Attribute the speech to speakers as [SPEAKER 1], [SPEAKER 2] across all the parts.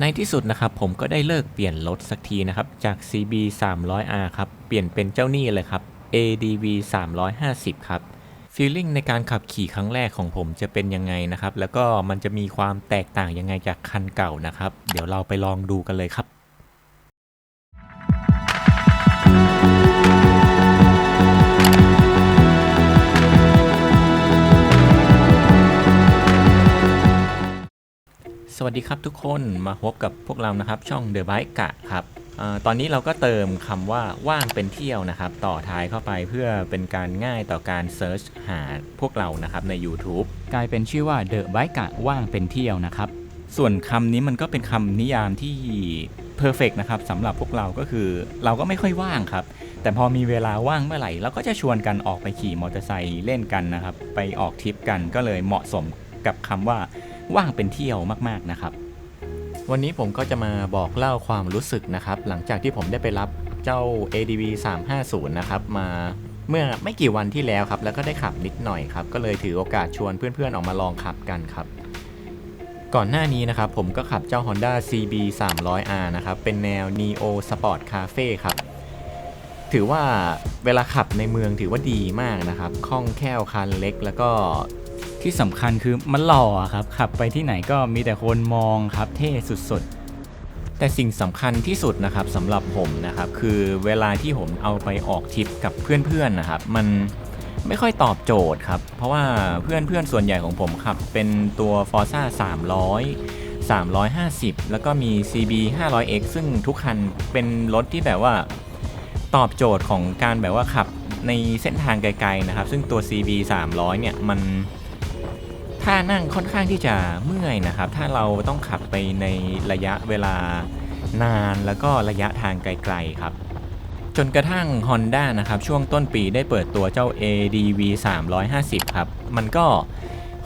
[SPEAKER 1] ในที่สุดนะครับผมก็ได้เลิกเปลี่ยนรถสักทีนะครับ จาก CB 300R ครับ เปลี่ยนเป็นเจ้านี่เลยครับ ADV 350 ครับฟีลลิ่งในการขับขี่ครั้งแรกของผมจะเป็นยังไงนะครับ แล้วก็มันจะมีความแตกต่างยังไงจากคันเก่านะครับ เดี๋ยวเราไปลองดูกันเลยครับ วัสดีครับทุกคนมาพบกับพวกเรานะครับ ช่อง The Bike กะครับอตอนนี้เราก็เติมคำว่าว่างเป็นเที่ยวนะครับ ต่อท้ายเข้าไปเพื่อเป็นการง่ายต่อการเซิร์ชหาพวกเรานะครับใน YouTube
[SPEAKER 2] กลายเป็นชื่อว่าเดอะไบกะว่างเป็นเที่ยวนะครับ
[SPEAKER 1] ส่วนคำนี้มันก็เป็นคำนิยามที่เพอร์เฟกนะครับสำหรับพวกเราก็คือเราก็ไม่ค่อยว่างครับ แต่พอมีเวลาว่างเมื่อไหร่เราก็จะชวนกันออกไปขี่มอเตอร์ไซค์เล่นกันนะครับ ไปออกทริปกันก็เลยเหมาะสมกับคำว่า ว่างเป็นเที่ยวมากๆนะครับ วันนี้ผมก็จะมาบอกเล่าความรู้สึกนะครับ หลังจากที่ผมได้ไปรับเจ้า ADV 350 นะครับ มาเมื่อไม่กี่วันที่แล้วครับ แล้วก็ได้ขับนิดหน่อยครับ ก็เลยถือโอกาสชวนเพื่อนๆออกมาลองขับกันครับ ก่อนหน้านี้นะครับ ผมก็ขับเจ้า Honda CB 300R นะครับ เป็นแนว Neo Sport Cafe ครับถือว่าเวลาขับในเมืองถือว่าดีมากนะครับ คล่องแคล่วคันเล็ก แล้วก็
[SPEAKER 2] ที่สำคัญคือมันหล่อครับขับไปที่ไหนก็มีแต่คนมองครับเท่สุดๆ
[SPEAKER 1] แต่สิ่งสำคัญที่สุดนะครับสำหรับผมนะครับ คือเวลาที่ผมเอาไปออกทริปกับเพื่อนๆนะครับ มันไม่ค่อยตอบโจทย์ครับ เพราะว่าเพื่อนๆ ส่วนใหญ่ของผมขับ เป็นตัว Forza 300 350 แล้วก็มี CB 500X ซึ่งทุกคันเป็นรถที่แบบว่าตอบโจทย์ของการแบบว่าขับในเส้นทางไกลๆนะครับ ซึ่งตัว CB 300 เนี่ย มัน ท่านั่งค่อนข้างที่จะเมื่อยนะครับ ถ้าเราต้องขับไปในระยะเวลานานแล้วก็ระยะทางไกลๆครับ จนกระทั่ง Honda นะครับ ช่วงต้นปีได้เปิดตัวเจ้า ADV 350 ครับ มันก็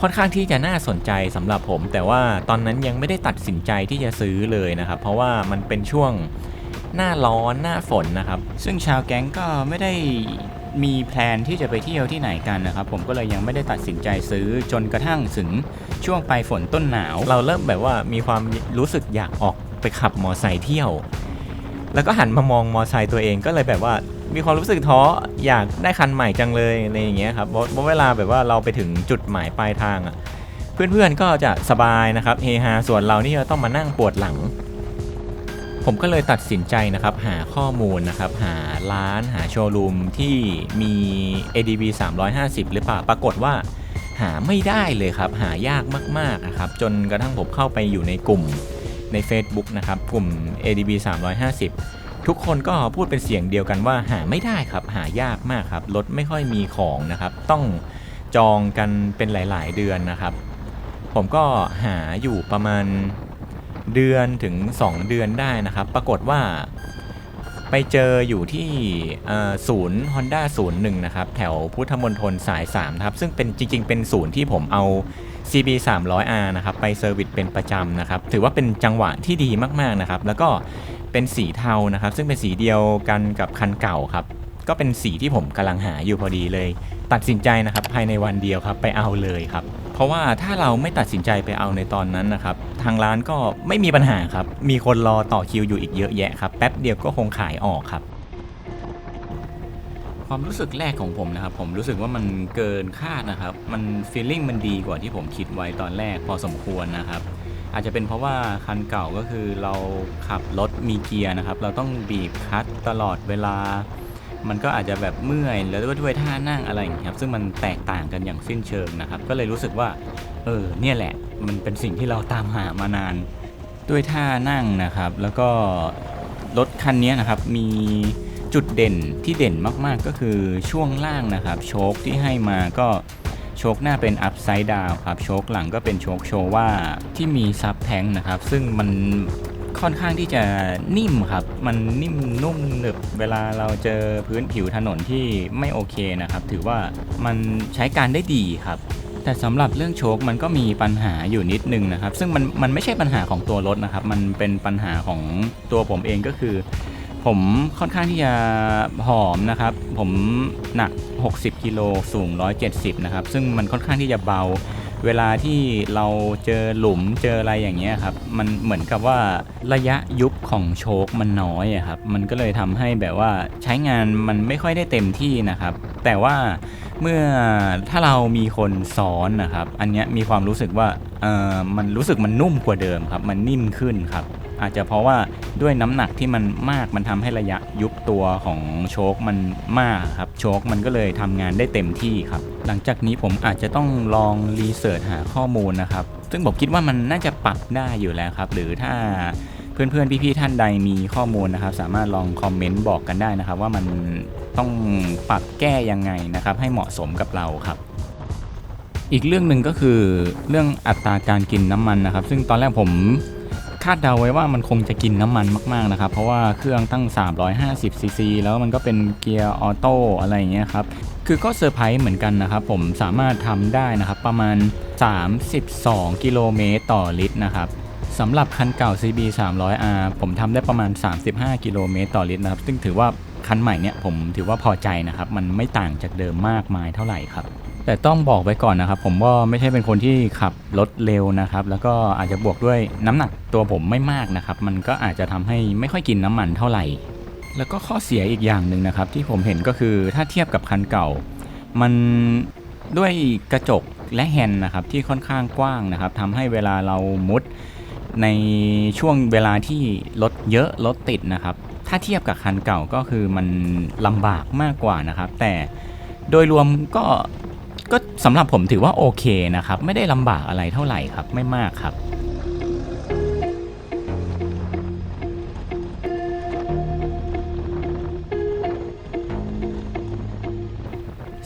[SPEAKER 1] ค่อนข้างที่จะน่าสนใจสำหรับผม แต่ว่าตอนนั้นยังไม่ได้ตัดสินใจที่จะซื้อเลยนะครับ เพราะว่ามันเป็นช่วงหน้าร้อนหน้าฝนนะครับ
[SPEAKER 2] ซึ่งชาวแก๊งก็ไม่ได้ มีแพลนที่จะไปเที่ยวที่ไหนกันนะครับ ผมก็เลยยังไม่ได้ตัดสินใจซื้อจนกระทั่งถึงช่วงปลายฝนต้นหนาว
[SPEAKER 1] เราเริ่มแบบว่ามีความรู้สึกอยากออกไปขับมอไซค์เที่ยว แล้วก็หันมามองมอไซค์ตัวเองก็เลยแบบว่ามีความรู้สึกท้ออยากได้คันใหม่จังเลยอะไรอย่างเงี้ยครับเพราะเวลาแบบว่าเราไปถึงจุดหมายปลายทางอะ่ะเพื่อนๆก็จะสบายนะครับเฮฮาส่วนเรานี่จะต้องมานั่งปวดหลัง ผมก็เลยตัดสินใจนะครับ หาข้อมูลนะครับ หาร้านหาโชว์รูมที่มี ADV 350 หรือเปล่า ปรากฏว่า หาไม่ได้เลยครับ หายากมากๆนะครับ จนกระทั่งผมเข้าไปอยู่ในกลุ่มใน Facebook นะครับ กลุ่ม ADB 350 ทุกคนก็พูดเป็นเสียงเดียวกันว่าหาไม่ได้ครับ หายากมากครับ รถไม่ค่อยมีของนะครับ ต้องจองกันเป็นหลาย ๆ เดือนนะครับ ผมก็หาอยู่ประมาณ เดือนถึง 2 เดือนได้นะครับ ปรากฏว่าไปเจออยู่ที่ศูนย์ Honda ศูนย์หนึ่งนะครับ แถวพุทธมณฑลสาย 3 ครับ ซึ่งเป็นจริง ๆ เป็นศูนย์ที่ผมเอา CB 300R นะครับ ไปเซอร์วิสเป็นประจำนะครับ ถือว่าเป็นจังหวะที่ดีมาก ๆ นะครับ แล้วก็เป็นสีเทานะครับ ซึ่งเป็นสีเดียวกันกับคันเก่าครับ ก็เป็นสีที่ผมกำลังหาอยู่พอดีเลย ตัดสินใจนะครับ ภายในวันเดียวครับ ไปเอาเลยครับ เพราะว่าถ้าเราไม่ตัดสินใจไปเอาในตอนนั้นนะครับทางร้านก็ไม่มีปัญหาครับ มีคนรอต่อคิวอยู่อีกเยอะแยะครับแป๊บเดียวก็คงขายออกครับ
[SPEAKER 2] ความรู้สึกแรกของผมนะครับ ผมรู้สึกว่ามันเกินคาดนะครับ มันฟีลลิ่งมันดีกว่าที่ผมคิดไว้ตอนแรกพอสมควรนะครับ อาจจะเป็นเพราะว่าคันเก่าก็คือเราขับรถมีเกียร์นะครับ เราต้องบีบคัตตลอดเวลา มันก็อาจจะแบบเมื่อยแล้วก็ด้วยท่านั่งอะไรอย่างเงี้ยครับซึ่งมันแตกต่างกันอย่างสิ้นเชิงนะครับ ก็เลยรู้สึกว่าเออเนี่ยแหละ มันเป็นสิ่งที่เราตามหามานาน ด้วยท่านั่งนะครับ แล้วก็รถคันนี้นะครับมีจุดเด่นที่เด่นมากๆก็คือช่วงล่างนะครับโชคที่ให้มาก็โชคหน้าเป็นอัพไซด์ดาวครับโชคหลังก็เป็นโชคโชว่าที่มีซับแทงนะครับ ซึ่งมัน ค่อนข้างที่จะนิ่มครับ มันนิ่มนุ่มหนึบเวลาเราเจอพื้นผิวถนนที่ไม่โอเคนะครับ ถือว่ามันใช้การได้ดีครับแต่สำหรับเรื่องโชคมันก็มีปัญหาอยู่นิดนึงนะครับ ซึ่งมันมันไม่ใช่ปัญหาของตัวรถนะครับ มันเป็นปัญหาของตัวผมเองก็คือ ผมค่อนข้างที่จะผอมนะครับ ผมหนัก 60กิโลสูง 170 นะครับ ซึ่งมันค่อนข้างที่จะเบา เวลาที่เราเจอหลุมเจออะไรอย่างเงี้ยครับ มันเหมือนกับว่าระยะยุบของโชคมันน้อยอะครับ มันก็เลยทำให้แบบว่าใช้งานมันไม่ค่อยได้เต็มที่นะครับ แต่ว่าเมื่อถ้าเรามีคนซ้อนนะครับ อันเนี้ยมีความรู้สึกว่าเออมันรู้สึกมันนุ่มกว่าเดิมครับ มันนิ่มขึ้นครับ อาจจะเพราะว่าด้วยน้ำหนักที่มันมากมันทำให้ระยะยุบตัวของโชคมันมากครับโชคมันก็เลยทำงานได้เต็มที่ครับ หลังจากนี้ผมอาจจะต้องลองรีเสิร์ชหาข้อมูลนะครับ ซึ่งผมคิดว่ามันน่าจะปรับได้อยู่แล้วครับ หรือถ้าเพื่อนๆ พี่ๆ ท่านใดมีข้อมูลนะครับ สามารถลองคอมเมนต์บอกกันได้นะครับ ว่ามันต้องปรับแก้ยังไงนะครับ ให้เหมาะสมกับเราครับอีกเรื่องหนึ่งก็คือเรื่องอัตราการกินน้ำมันนะครับ ซึ่งตอนแรกผม คาดเดาไว้ว่ามันคงจะกินน้ำมันมากๆนะครับ เพราะว่าเครื่องตั้ง 350ซีซีแล้วมันก็เป็นเกียร์ออโต้อะไรอย่างเงี้ยครับ คือก็เซอร์ไพรส์เหมือนกันนะครับ ผมสามารถทำได้นะครับ ประมาณ 32 กิโลเมตรต่อลิตรนะครับสำหรับคันเก่า CB 300R ผมทำได้ประมาณ 35 กิโลเมตรต่อลิตรนะครับ ซึ่งถือว่าคันใหม่เนี่ยผมถือว่าพอใจนะครับ มันไม่ต่างจากเดิมมากมายเท่าไหร่ครับ แต่ต้องบอกไว้ก่อนนะครับ ผมว่าไม่ใช่เป็นคนที่ขับรถเร็วนะครับ แล้วก็อาจจะบวกด้วยน้ำหนักตัวผมไม่มากนะครับ มันก็อาจจะทำให้ไม่ค่อยกินน้ำมันเท่าไหร่ แล้วก็ข้อเสียอีกอย่างหนึ่งนะครับ ที่ผมเห็นก็คือถ้าเทียบกับคันเก่า มันด้วยกระจกและแฮนด์นะครับที่ค่อนข้างกว้างนะครับทำให้เวลาเรามุดในช่วงเวลาที่รถเยอะรถติดนะครับ ถ้าเทียบกับคันเก่าก็คือมันลำบากมากกว่านะครับ แต่โดยรวมก็ ก็สำหรับผมถือว่าโอเคนะครับ ไม่ได้ลำบากอะไรเท่าไหร่ครับ ไม่มากครับ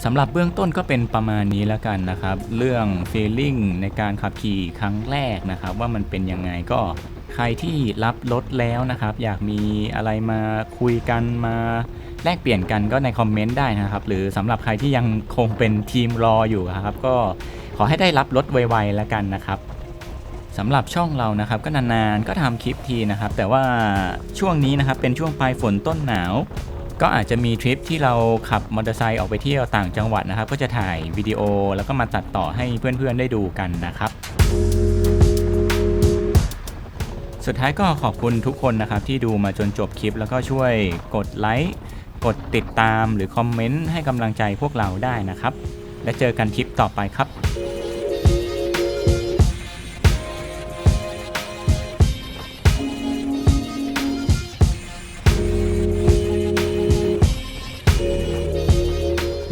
[SPEAKER 2] สำหรับเบื้องต้นก็เป็นประมาณนี้แล้วกันนะครับ เรื่อง feeling ในการขับขี่ครั้งแรกนะครับ ว่ามันเป็นยังไงก็ใครที่รับรถแล้วนะครับ อยากมีอะไรมาคุยกันมา แลกเปลี่ยนกันก็ในคอมเมนต์ได้นะครับ หรือสำหรับใครที่ยังคงเป็นทีมรออยู่ครับ ก็ขอให้ได้รับรถไวๆแล้วกันนะครับสำหรับช่องเรานะครับก็นานๆก็ทำคลิปทีนะครับ แต่ว่าช่วงนี้นะครับเป็นช่วงปลายฝนต้นหนาว ก็อาจจะมีทริปที่เราขับมอเตอร์ไซค์ออกไปเที่ยวต่างจังหวัดนะครับ ก็จะถ่ายวิดีโอแล้วก็มาตัดต่อให้เพื่อนๆได้ดูกันนะครับสุดท้ายก็ขอบคุณทุกคนนะครับที่ดูมาจนจบคลิป แล้วก็ช่วยกดไลค์ กดติดตามหรือคอมเมนต์ให้กำลังใจพวกเราได้นะครับ และเจอกันคลิปต่อไปครับ